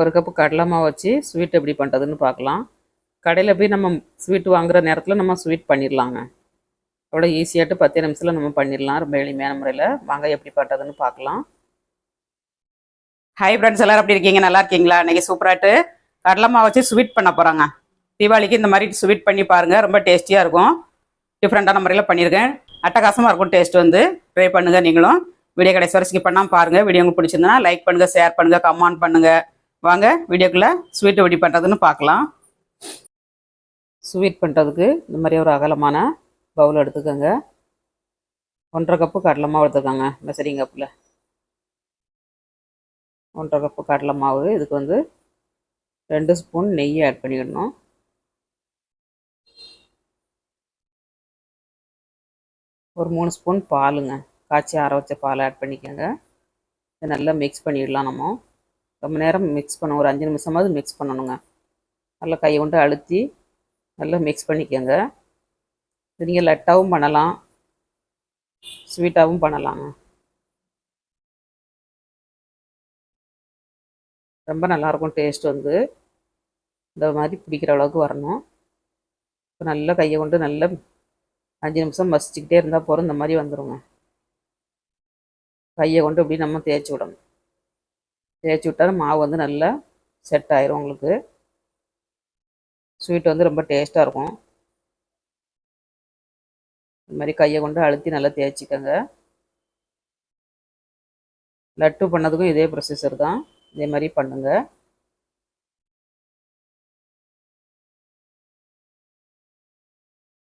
ஒரு கப்பு கடலை மாவு வச்சு ஸ்வீட் எப்படி பண்ணுறதுன்னு பார்க்கலாம். கடையில் போய் நம்ம ஸ்வீட் வாங்குற நேரத்தில் நம்ம ஸ்வீட் பண்ணிடலாங்க அவ்வளோ ஈஸியாகிட்டு பத்து நிமிஷத்தில் நம்ம பண்ணிடலாம் ரொம்ப எளிமையான முறையில். வாங்க எப்படி பண்ணுறதுன்னு பார்க்கலாம். ஹை ஃப்ரெண்ட்ஸ் எல்லாரும் எப்படி இருக்கீங்க? நல்லா இருக்கீங்களா? இன்றைக்கி சூப்பராகிட்டு கடலை மாவு வச்சு ஸ்வீட் பண்ண போகிறாங்க தீபாவளிக்கு இந்த மாதிரி ஸ்வீட் பண்ணி பாருங்கள் ரொம்ப டேஸ்டியாக இருக்கும். டிஃப்ரெண்ட்டான முறையில் பண்ணியிருக்கேன் அட்டகாசமாக இருக்கும் டேஸ்ட் வந்து. ட்ரை பண்ணுங்கள் நீங்களும். வீடியோ கடைசி வரைக்கும் பண்ணாமல் பாருங்கள் வீடியோ உங்களுக்கு பிடிச்சிருந்தனா லைக் பண்ணுங்கள் ஷேர் பண்ணுங்கள் கமெண்ட் பண்ணுங்கள் வாங்க வீடியோக்குள்ளே ஸ்வீட் எப்படி பண்ணுறதுன்னு பார்க்கலாம். ஸ்வீட் பண்ணுறதுக்கு இந்த மாதிரி ஒரு அகலமான பவுல் எடுத்துக்கோங்க. ஒன்றரை கப்பு கடலை மாவு எடுத்துக்கோங்க மெசரிங் கப்பில் ஒன்றரை கப்பு கடலை மாவு இதுக்கு வந்து ரெண்டு ஸ்பூன் நெய் ஆட் பண்ணிடணும். ஒரு மூணு ஸ்பூன் பாலுங்க. காய்ச்சி ஆற வச்ச பால் ஆட் பண்ணிக்கோங்க. இதை நல்லா மிக்ஸ் பண்ணிடலாம் நம்ம. ரொம்ப நேரம் மிக்ஸ் பண்ண ஒரு அஞ்சு நிமிஷமாவது மிக்ஸ் பண்ணணுங்க. நல்லா கையை கொண்டு அழுத்தி நல்லா மிக்ஸ் பண்ணிக்கோங்க. நீங்கள் லெட்டாகவும் பண்ணலாம். ஸ்வீட்டாகவும் பண்ணலாங்க. ரொம்ப நல்லாயிருக்கும் டேஸ்ட் வந்து. இந்த மாதிரி பிடிக்கிற அளவுக்கு வரணும். இப்போ நல்லா கையை கொண்டு நல்லா அஞ்சு நிமிஷம் மசிச்சுக்கிட்டே இருந்தால் போகிறோம் இந்த மாதிரி வந்துடுங்க கையை கொண்டு இப்படி நம்ம தேய்ச்சி விடணும். தேய்ச்சி விட்டால் மாவு வந்து நல்லா செட் ஆயிரும் உங்களுக்கு. ஸ்வீட் வந்து ரொம்ப டேஸ்ட்டாக இருக்கும். இந்த மாதிரி கையை கொண்டு அழுத்தி நல்லா தேய்ச்சிக்கோங்க. லட்டு பண்ணதுக்கும் இதே ப்ரொசீஜர் தான். இதே மாதிரி பண்ணுங்க.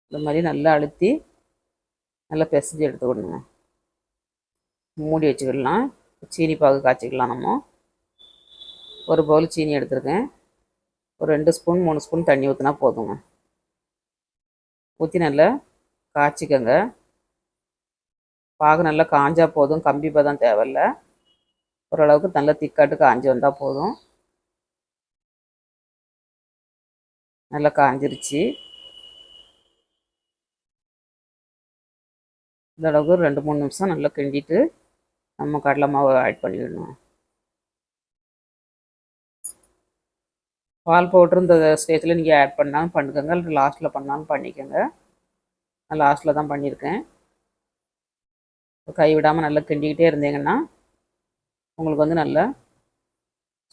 இந்த மாதிரி நல்லா அழுத்தி நல்லா பிசைஞ்சு எடுத்துக்கணுங்க. மூடி வச்சுக்கிடலாம். சீனி பாகு காய்ச்சிக்கலாம் நம்ம. ஒரு பவுல் சீனி எடுத்துருக்கேன். ஒரு ரெண்டு ஸ்பூன் மூணு ஸ்பூன் தண்ணி ஊற்றினா போதுங்க. ஊற்றி நல்லா காய்ச்சிக்கோங்க. பாகு நல்லா காஞ்சா போதும். கம்பி பதம் தேவையில்ல. ஓரளவுக்கு நல்லா திக்காட்டு காஞ்சி வந்தால் போதும். நல்லா காஞ்சிருச்சு. இந்த அளவுக்கு ரெண்டு மூணு நிமிஷம் நல்லா கிண்டிட்டு நம்ம கடலை மாவு ஆட் பண்ணிடணும். பால் பவுட்ரு இந்த ஸ்டேஜில் நீங்கள் ஆட் பண்ணாலும் பண்ணுக்கோங்க. இல்லை லாஸ்ட்டில் பண்ணாலும் பண்ணிக்கோங்க. நான் லாஸ்ட்டில் தான் பண்ணியிருக்கேன். கை விடாமல் நல்லா கிண்டிக்கிட்டே இருந்தீங்கன்னா உங்களுக்கு வந்து நல்லா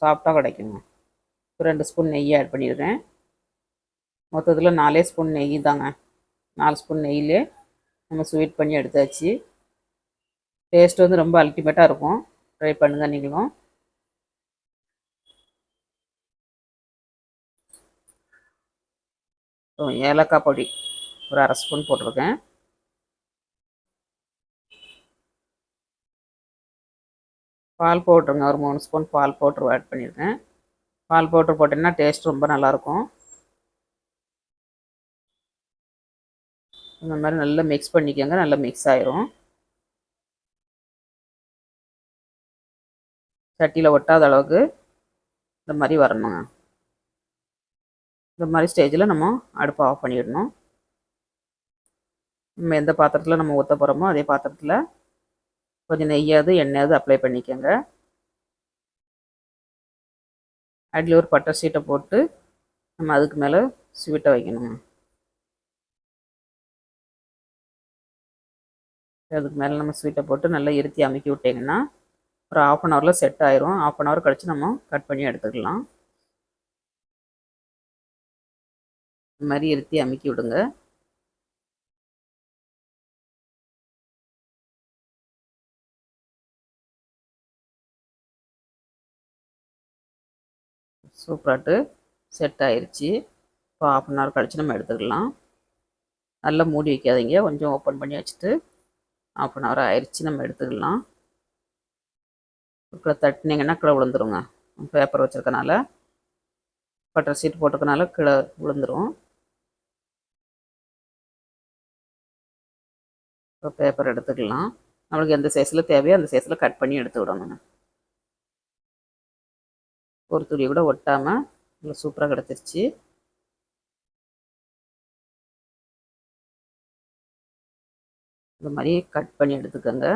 சாஃப்டாக கிடைக்குங்க. ஒரு ரெண்டு ஸ்பூன் நெய் ஆட் பண்ணியிருக்கேன். மொத்தத்தில் நாலே ஸ்பூன் நெய் தாங்க. நாலு ஸ்பூன் நெய்யிலே நம்ம ஸ்வீட் பண்ணி எடுத்தாச்சு. டேஸ்ட் வந்து ரொம்ப அல்டிமேட்டாக இருக்கும். ட்ரை பண்ணுங்கள் நீங்களும். ஏலக்காய் பொடி ஒரு அரை ஸ்பூன் போட்டிருக்கேன். பால் போட்டுருங்க ஒரு மூணு ஸ்பூன் பால் பவுட்ரு ஆட் பண்ணியிருக்கேன். பால் பவுட்ரு போட்டிங்கன்னா டேஸ்ட் ரொம்ப நல்லாயிருக்கும். இந்த மாதிரி நல்லா மிக்ஸ் பண்ணிக்கோங்க நல்லா மிக்ஸ் ஆயிரும். சட்டியில் ஒட்டாத அளவுக்கு இந்த மாதிரி வரணுங்க. இந்த மாதிரி ஸ்டேஜில் நம்ம அடுப்பை ஆஃப் பண்ணிடணும். நம்ம எந்த பாத்திரத்தில் நம்ம ஊற்ற போகிறோமோ அதே பாத்திரத்தில் கொஞ்சம் நெய்யாவது எண்ணெயாவது அப்ளை பண்ணிக்கோங்க. அடியில் ஒரு பட்டை சீட்டை போட்டு நம்ம அதுக்கு மேலே ஸ்வீட்டை வைக்கணுங்க அதுக்கு மேலே நம்ம ஸ்வீட்டை போட்டு நல்லா இருத்தி அமைக்கி விட்டிங்கன்னா ஒரு ஆஃப் அன் ஹவரில் செட் ஆயிரும். ஆஃப் அன் ஹவர் கழித்து நம்ம கட் பண்ணி எடுத்துக்கலாம். இந்த மாதிரி இருத்தி அமுக்கி விடுங்க. சூப்பராட்டு. செட் ஆயிடுச்சு இப்போ ஆஃப் அன் ஹவர் கழிச்சு நம்ம எடுத்துக்கலாம். நல்லா மூடி வைக்காதீங்க. கொஞ்சம் ஓப்பன் பண்ணி வச்சுட்டு ஆஃப் அன் ஹவர் ஆயிடுச்சு நம்ம எடுத்துக்கலாம். இப்போ தட்டினீங்கன்னா கீழே விழுந்துருங்க. பேப்பர் வச்சுருக்கனால. பட்டர் சீட் போட்டிருக்கனால கீழே விழுந்துரும். இப்போ பேப்பர் எடுத்துக்கலாம். நம்மளுக்கு எந்த சைஸில் தேவையோ அந்த சைஸில் கட் பண்ணி எடுத்து விடணுங்க ஒரு துளி கூட ஒட்டாமல் நல்லா சூப்பராக கிடச்சிருச்சு. இந்த மாதிரி கட் பண்ணி எடுத்துக்கோங்க.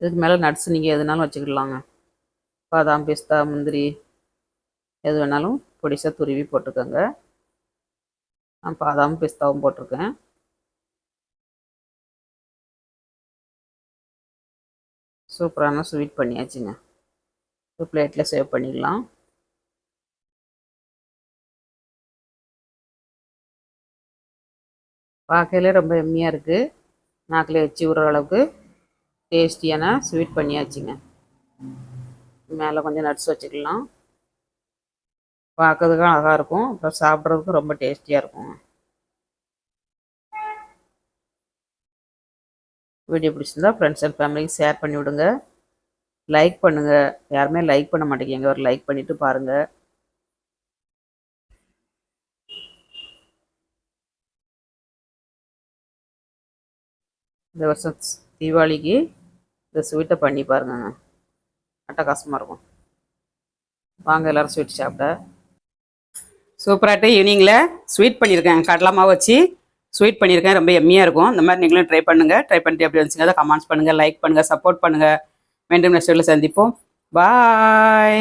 இதுக்கு மேலே நட்ஸ் நீங்கள் எதுனாலும் வச்சுக்கிடலாங்க பாதாம் பிஸ்தா முந்திரி எது வேணாலும் பொடிசாக துருவி போட்டுக்கோங்க. நான் பாதாம் பிஸ்தாவும் போட்டிருக்கேன். சூப்பரான ஸ்வீட் பண்ணியாச்சுங்க. ஒரு பிளேட்டில் சேவ் பண்ணிடலாம். பார்க்கையிலே ரொம்ப எம்மியாக இருக்குது நாக்கில் வச்சு விடுற அளவுக்கு டேஸ்டியான ஸ்வீட் பண்ணியாச்சுங்க. மேலே கொஞ்சம் நட்ஸ் வச்சுக்கலாம். பார்க்கறதுக்கும் அழகாக இருக்கும். அப்புறம் சாப்பிட்றதுக்கும் ரொம்ப டேஸ்டியாக இருக்கும். வீடியோ பிடிச்சிருந்தா ஃப்ரெண்ட்ஸ் அண்ட் ஃபேமிலிக்கு ஷேர் பண்ணி விடுங்க. லைக் பண்ணுங்கள் யாருமே லைக் பண்ண மாட்டேங்கிங்க ஒரு லைக் பண்ணிவிட்டு பாருங்கள் இந்த வருஷம் தீபாவளிக்கு இந்த ஸ்வீட்டை பண்ணி பாருங்கங்க. அட்டகாசமாக இருக்கும். வாங்க எல்லோரும் ஸ்வீட் சாப்பிட. சூப்பராகிட்டு ஈவினிங்கில் ஸ்வீட் பண்ணியிருக்கேன் கடலை மாவு வச்சு ஸ்வீட் பண்ணியிருக்கேன் ரொம்ப எம்மியாக இருக்கும். இந்த மாதிரி நீங்களும் ட்ரை பண்ணுங்கள் ட்ரை பண்ணிட்டு எப்படி வந்துச்சுங்க அதை கமெண்ட்ஸ் பண்ணுங்கள் லைக் பண்ணுங்கள் சப்போர்ட் பண்ணுங்கள் மீண்டும் நெக்ஸ்ட் சந்திப்போம். பாய்